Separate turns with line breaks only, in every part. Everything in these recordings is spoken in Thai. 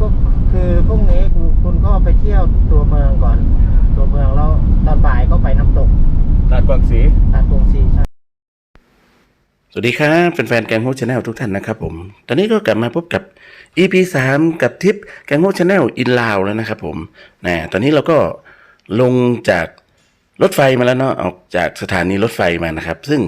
ก็คือพรุ่งนี้คุณก็ไปเที่ยวตัวเมืองก่อน ตัวเมืองแล้วตอนบ่ายก็ไปน้ำตก
ตาดกวางสี
ตาดกงซีใช่
สวัสดีครับแฟนๆแกงโฮชแนลทุกท่านนะครับผม ตอนนี้ก็กลับมาพบกับ EP 3 กับทิปแกงโฮชแนลอินลาวแล้วนะครับผมนะตอนนี้เราก็ลงจากรถไฟมาแล้วเนาะออกจากสถานีรถไฟมานะครับ ซึ่ง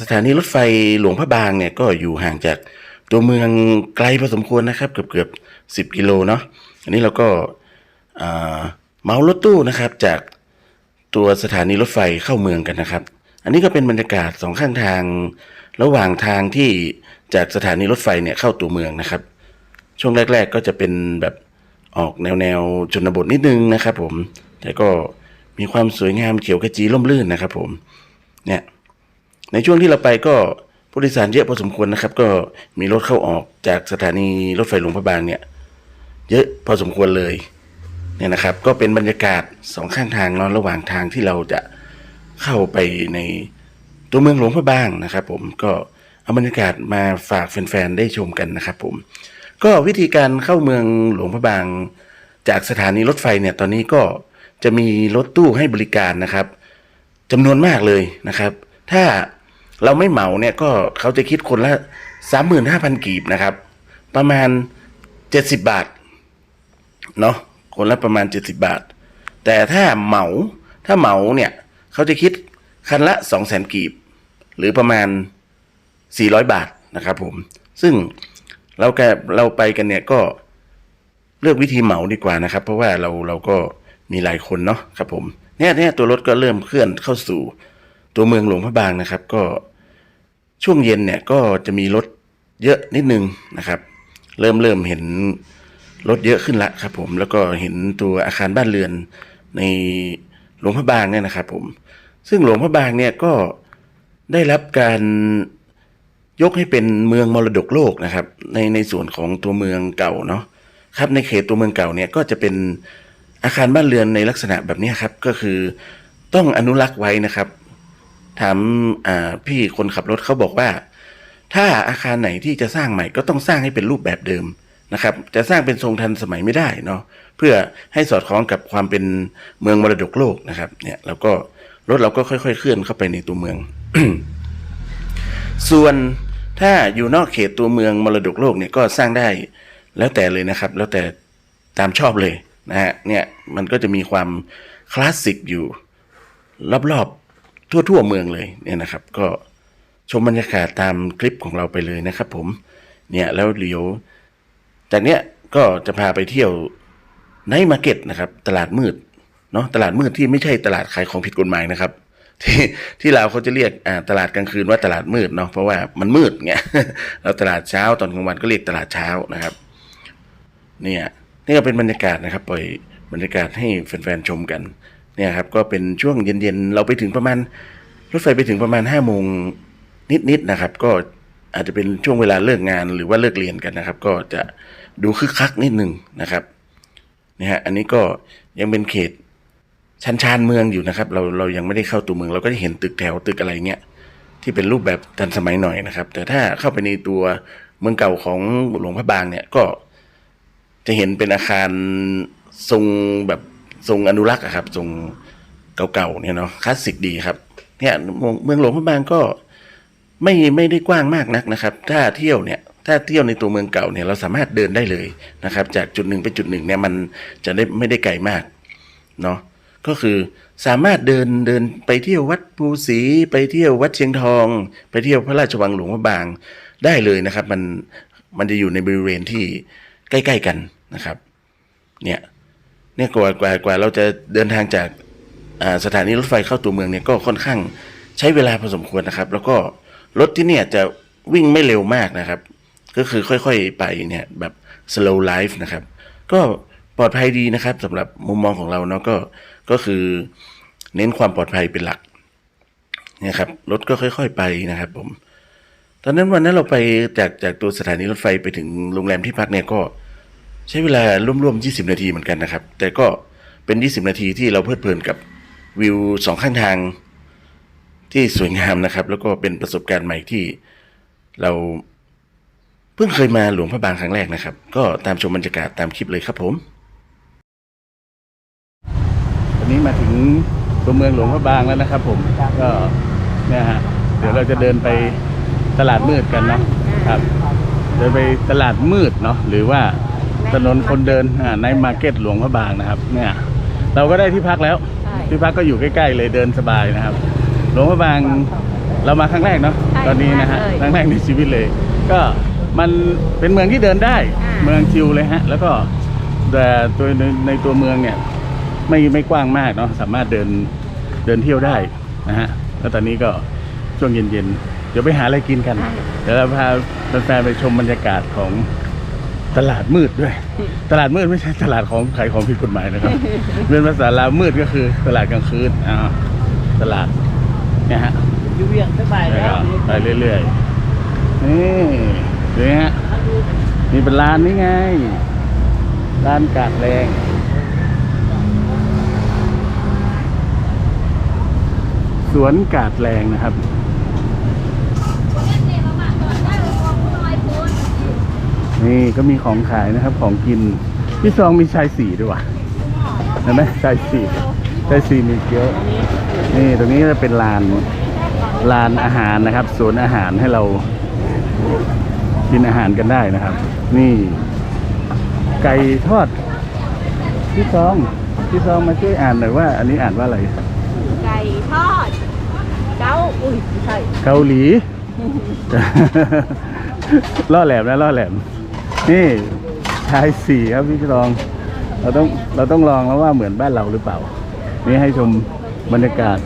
สถานีรถไฟหลวงพระบางเนี่ยก็อยู่ห่างจากตัวเมืองไกลพอสมควรนะครับ เกือบเกือบ 10กิโลเนาะอันนี้เราก็เมารถตู้นะครับจากตัวสถานีรถไฟเข้าเมืองกันนะครับ อันนี้ก็เป็นบรรยากาศสองข้างทาง ระหว่างทางที่จากสถานีรถไฟเนี่ยเข้าตัวเมืองนะครับ ช่วงแรก ๆก็จะเป็นแบบออกแนวแนวชนบทนิดนึงนะครับ ผม แต่ก็มีความสวยงามเขียวกระจีร่มรื่นนะครับ ผม เนี่ย ในช่วงที่เราไปก็ผู้โดยสารเยอะพอสมควรนะครับ ก็มีรถเข้าออกจากสถานีรถไฟหลวงพระบางเนี่ย เยอะพอสมควรเลยเนี่ยนะครับ ก็เป็นบรรยากาศสองข้างทางเนอนระหว่างทางที่เราจะเข้าไปในตัวเมืองหลวงพระบางนะครับ ผมก็เอาบรรยากาศมาฝากแฟนๆได้ชมกันนะครับ ผม ก็วิธีการเข้าเมืองหลวงพระบาง จากสถานีรถไฟเนี่ยตอนนี้ก็จะมีรถตู้ให้บริการนะครับจำนวนมากเลยนะครับ ถ้าเราไม่เหมาเนี่ยก็เขาจะคิดคนละสามหมื่นห้าพันกีบนะครับ ประมาณเจ็ดสิบบาท เนาะคนละประมาณ 70 บาท แต่ถ้าเหมาถ้าเหมาเนี่ยเขาจะคิดคันละ 2 0 0 0 0 0กีบ หรือประมาณ 400 บาทนะครับผม ซึ่งเราแกเราไปกันเนี่ยก็เลือกวิธีเหมาดีกว่านะครับ เพราะว่าเราเราก็มีหลายคนเนาะครับผมเนี่ยเนี่ยตัวรถก็เริ่มเคลื่อนเข้าสู่ตัวเมืองหลวงพระบางนะครับ ก็ช่วงเย็นเนี่ยก็จะมีรถเยอะนิดนึงนะครับ เริ่มเริ่มเห็น รถเยอะขึ้นละครับผมแล้วก็เห็นตัวอาคารบ้านเรือนในหลวงพระบางเนี่ยนะครับผม ซึ่งหลวงพระบางเนี่ยก็ได้รับการยกให้เป็นเมืองมรดกโลกนะครับ ในในส่วนของตัวเมืองเก่าเนาะครับในเขตตัวเมืองเก่าเนี่ยก็จะเป็นอาคารบ้านเรือนในลักษณะแบบนี้ครับ ก็คือต้องอนุรักษ์ไว้นะครับ ถามพี่คนขับรถเขาบอกว่า ถ้าอาคารไหนที่จะสร้างใหม่ก็ต้องสร้างให้เป็นรูปแบบเดิม นะครับจะสร้างเป็นทรงทันสมัยไม่ได้เนาะเพื่อให้สอดคล้องกับความเป็นเมืองมรดกโลกนะครับเนี่ยเราก็รถเราก็ค่อย ๆ เคลื่อนเข้าไปในตัวเมือง ส่วนถ้าอยู่นอกเขตตัวเมืองมรดกโลกเนี่ยก็สร้างได้แล้วแต่เลยนะครับ แล้วแต่ตามชอบเลยนะฮะเนี่ยมันก็จะมีความคลาสสิกอยู่รอบๆทั่ว ๆ เมืองเลยเนี่ยนะครับ ก็ชมบรรยากาศตามคลิปของเราไปเลยนะครับ ผมเนี่ยแล้วเดี๋ยว จากเนี้ยก็จะพาไปเที่ยวไนท์มาร์เก็ตนะครับ ตลาดมืดเนาะตลาดมืดที่ไม่ใช่ตลาดขายของผิดกฎหมายนะครับ ที่ที่เราเขาจะเรียกตลาดกลางคืนว่าตลาดมืดเนาะเพราะว่ามันมืดไงแล้วตลาดเช้าตอนกลางวันก็เรียกตลาดเช้านะครับ เนี่ยนี่ก็เป็นบรรยากาศนะครับปล่อยบรรยากาศให้แฟนๆชมกันเนี่ยครับก็เป็นช่วงเย็นๆ เราไปถึงประมาณรถไฟไปถึงประมาณห้าโมงนิดๆนะครับ ก็อาจจะเป็นช่วงเวลาเลิกงานหรือว่าเลิกเรียนกันนะครับ ก็จะ ดูคึกคักนิดหนึ่งนะครับเนี่ยฮะอันนี้ก็ยังเป็นเขตชันชานเมืองอยู่นะครับ เราเรายังไม่ได้เข้าตัวเมือง เราก็จะเห็นตึกแถวตึกอะไรเงี้ยที่เป็นรูปแบบทันสมัยหน่อยนะครับ แต่ถ้าเข้าไปในตัวเมืองเก่าของหลวงพระบางเนี่ยก็จะเห็นเป็นอาคารทรงแบบทรงอนุรักษ์ครับทรงเก่าๆเนี่ยเนาะคลาสสิกดีครับเนี่ยเมืองหลวงพระบางก็ไม่ไม่ได้กว้างมากนักนะครับ ถ้าเที่ยวเนี่ย ถ้าเที่ยวในตัวเมืองเก่าเนี่ยเราสามารถเดินได้เลยนะครับ จากจุดหนึ่งไปจุดหนึ่งเนี่ยมันจะได้ไม่ได้ไกลมากเนาะก็คือสามารถเดินเดินไปเที่ยววัดภูศรีไปเที่ยววัดเชียงทอง ไปเที่ยวพระราชวังหลวงพระบางได้เลยนะครับ มันมันจะอยู่ในบริเวณที่ใกล้ ๆกันนะครับ เนี่ยเนี่ยกว่ากว่ากว่าเราจะเดินทางจากสถานีรถไฟเข้าตัวเมืองเนี่ยก็ค่อนข้างใช้เวลาพอสมควรนะครับ แล้วก็รถที่เนี่ยจะวิ่งไม่เร็วมากนะครับ ก็คือค่อยๆไปเนี่ยแบบ slow life นะครับ ก็ปลอดภัยดีนะครับสำหรับมุมมองของเราเนาะก็ก็คือเน้นความปลอดภัยเป็นหลักนี่ยครับรถก็ค่อย ๆ ไปนะครับผมตอนนั้นวันนั้นเราไปจากจากตัวสถานีรถไฟไปถึงโรงแรมที่พักเนี่ยก็ใช้เวลาร่วมๆ 20 นาทีเหมือนกันนะครับ แต่ก็เป็น 20 นาทีที่เราเพลิดเพลินกับวิวสองข้างทางที่สวยงามนะครับ แล้วก็เป็นประสบการณ์ใหม่ที่เรา พ
พิ่งเคยมาหลวงพระบางครั้งแรกนะครับ ก็ตามชมบรรยากาศตามคลิปเลยครับผมวันนี้มาถึงตัวเมืองหลวงพระบางแล้วนะครับผมก็เนี่ยฮะเดี๋ยวเราจะเดินไปตลาดมืดกันเนาะครับ เดินไปตลาดมืดเนาะหรือว่าถนนคนเดินในมาร์เก็ตหลวงพระบางนะครับ เนี่ย เราก็ได้ที่พักแล้ว
ใช่
ที่พักก็อยู่ใกล้ ๆ เลยเดินสบายนะครับ หลวงพระบางเรามาครั้งแรกเนาะ
ใช่
ตอนนี้นะฮะ
ครั้งแรกเลย
ครั้งแรกในชีวิตเลย ก็ มันเป็นเมืองที่เดินได้
อ่า
เมืองชิวเลยฮะ แล้วก็แต่ตัวในในตัวเมืองเนี่ย ไม่ไม่กว้างมากเนาะสามารถเดินเดินเที่ยวได้นะฮะแล้วตอนนี้ก็ช่วงเย็นๆ เดี๋ยวไปหาอะไรกินกัน เดี๋ยวเราพาแฟนๆไปชมบรรยากาศของตลาดมืดด้วย ตลาดมืดไม่ใช่ตลาดของขายของผิดกฎหมายนะครับเป็นภาษาลาวมืดก็คือตลาดกลางคืนอ่าตลาดเนี่ยฮะ
อยู่เวียงสบาย
แล้ว
แล้ว
ก็ไปเรื่อยๆนี่ ดูฮะนี่เป็นร้านนี้ไง ร้านกาดแรงสวนกาดแรงนะครับ นี่ก็มีของขายนะครับ ของกิน พี่ซองมีชายสีด้วยว่ะเห็นไหมชายสีชายสีมีเยอะนี่ตรงนี้จะเป็นลานลานอาหารนะครับสวนอาหารให้เรา กินอาหารกันได้นะครับ นี่ ไก่ทอดพี่ซองพี่ซองมาช่วยอ่านหน่อยว่า อันนี้อ่านว่าอะไร
ไก่ทอด เก้าอุ้ยไม่ใช่
เกาหลี ล่อแหลมนะล่อแหลม นี่ชายสี่ครับพี่รอง เราต้องเราต้องลองแล้วว่าเหมือนบ้านเราหรือเปล่า นี่ให้ชมบรรยากาศ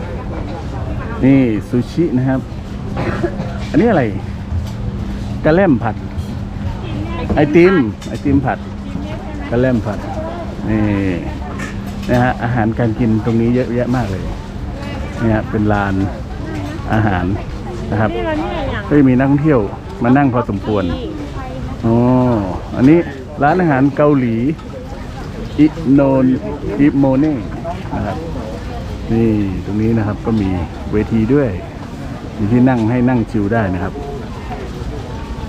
นี่ซูชินะครับ อันนี้อะไร กระแล่มผัด ไอติม ไอติมผัดกระแล่มผัด นี่นะฮะอาหารการกินตรงนี้เยอะแยะมากเลยนี่ฮะเป็นลานอาหารนะครับ
นี่เรานี่อะไรอย่าง
ก็จะมีนักท่องเที่ยวมานั่งพอสมควรอ๋ออันนี้ร้านอาหารเกาหลีอิโนนอิโมเน่นะครับนี่ตรงนี้นะครับก็มีเวทีด้วยมีที่นั่งให้นั่งชิลได้นะครับ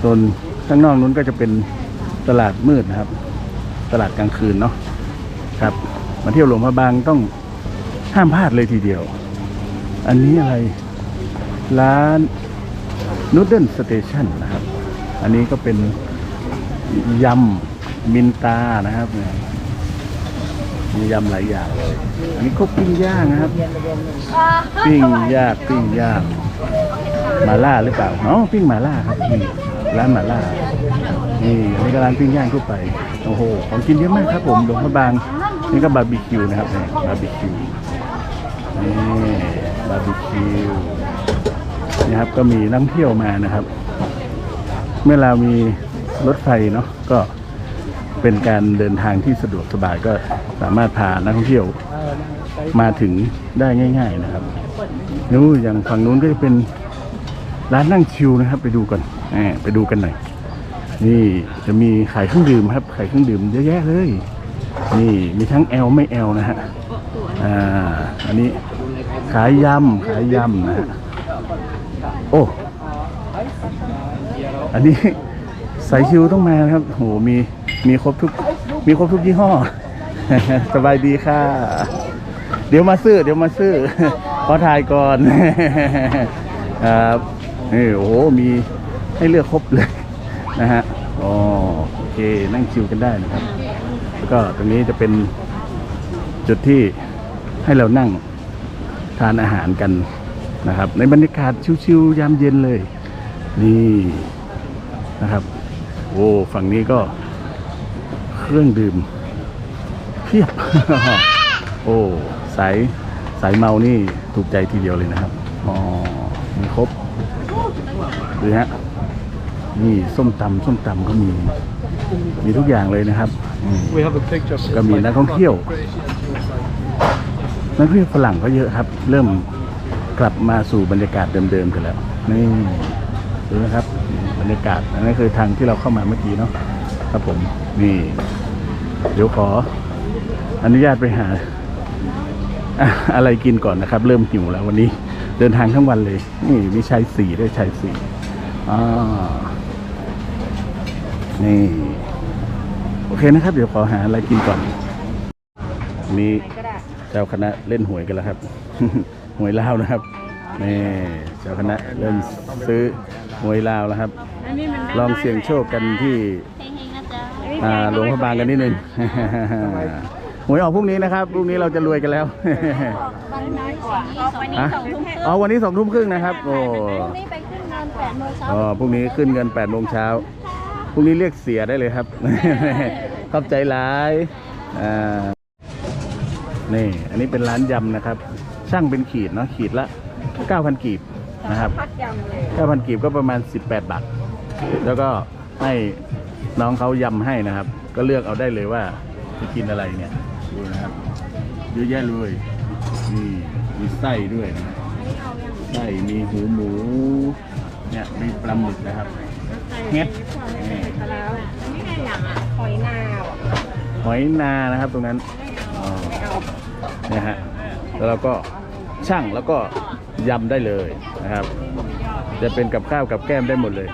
ส่วนข้างนอกนู้นก็จะเป็นตลาดมืดนะครับ ตลาดกลางคืนเนาะครับ มาเที่ยวหลวงพระบางต้องห้ามพลาดเลยทีเดียว อันนี้อะไรร้านนูดเดิลสเตชันนะครับ อันนี้ก็เป็นยำมินตานะครับเนี่ยมียำหลายอย่างเลย อันนี้ก็ปิ้งย่างนะครับ ปิ้งย่างปิ้งย่างหมาล่าหรือเปล่าอ๋อปิ้งหมาล่าครับนี่ ร้านหมาล่านี่อันนี้ก็ร้านปิ้งย่างทั่วไปโอ้โหของกินเยอะมากครับผมหลวงพระบางนี่ก็บาร์บีคิวนะครับนี่บาร์บีคิวนี่บาร์บีคิวนะครับก็มีนักเที่ยวมานะครับ เมื่อเรามีรถไฟเนาะก็เป็นการเดินทางที่สะดวกสบายก็สามารถพานักท่องเที่ยวมาถึงได้ง่าย ๆนะครับนู้อย่างฝั่งนู้นก็จะเป็นร้านนั่งชิวนะครับ ไปดูกัน ไปดูกันหน่อย นี่จะมีขายเครื่องดื่มครับ ขายเครื่องดื่มเยอะแยะเลย นี่มีทั้งแอลไม่แอลนะฮะ อ่า อันนี้ขายยำขายยำนะฮะ โอ้ อันนี้สายชิวต้องมาครับ โห มี มีครบทุก มีครบทุกยี่ห้อ สบายดีค่ะ เดี๋ยวมาซื้อ เดี๋ยวมาซื้อ ขอถ่ายก่อน ครับนี่โอ้โห มี ให้เลือกครบเลยนะฮะอ๋อโอเคนั่งชิวกันได้นะครับ แล้วก็ตรงนี้จะเป็นจุดที่ให้เรานั่งทานอาหารกันนะครับ ในบรรยากาศชิวๆยามเย็นเลย นี่นะครับโอ้ฝั่งนี้ก็เครื่องดื่มเพียบ โอ้สายสายเมานี่ถูกใจทีเดียวเลยนะครับ อ๋อ มีครบดูฮะ นี่ส้มตำส้มตำก็มี มีทุกอย่างเลยนะครับอืม
We have a picture.
ก็มีนักท่องเที่ยว นักท่องเที่ยวฝรั่งก็เยอะครับ เริ่มกลับมาสู่บรรยากาศเดิมๆกันแล้ว นี่ดูนะครับ บรรยากาศอันนั้นคือทางที่เราเข้ามาเมื่อกี้เนาะครับผมนี่ เดี๋ยวขออนุญาตไปหาอะอะไรกินก่อนนะครับ เริ่มหิวแล้ววันนี้ เดินทางทั้งวันเลย นี่มีชายสี่ด้วยชายสี่อ่า นี่โอเคนะครับ เดี๋ยวขอหาอะไรกินก่อนมี
ก็ได้
เจ้าคณะเล่นหวยกันแล้วครับ หวยลาวนะครับนี่เจ้าคณะเริ่มซื้อหวยลาวแล้วครับ
อันนี้มันได้
ลองเสี่ยงโชคกันที่
เฮงๆนะจ๊ะ
อ่าหลวงพระบางกันนิดนึงหวยออกพรุ่งนี้นะครับ พรุ่งนี้เราจะรวยกันแล้ว
วันน้อยกว่าวันนี้
ฮะ
สองทุ่มครึ่ง
อ๋อวันนี้สองทุ่มครึ่งนะครับ โอ้
พรุ่งนี้ไปขึ้นเงินแปดโมงเช้า
อ๋อพ รุ่งนี้เงิน8ปดโมงเช้าพรุ่งนี้เรียกเสียได้เลยครับขอบใจหลายอ่านี่อันนี้เป็นร้านยำนะครับ ช่างเป็นขีดเนาะขีดละ 9,000 กีบนะครับ
เลย
9,000 กีบก็ประมาณ 18 บาท แล้วก็ให้น้องเขายำให้นะครับ ก็เลือกเอาได้เลยว่าจะกินอะไรเนี่ยดูนะครับเยอะแยะเลยนี่มีไส้ด้วยนะไส้มีหูหมูเนี่ยมีปลาหมึกนะครับเห็ดนี่
หอยนา
นะครับตรงนั้นนะฮะแล้วเราก็ช่างแล้วก็ยำได้เลยนะครับ จะเป็นกับข้าวกับแก้มได้หมดเลย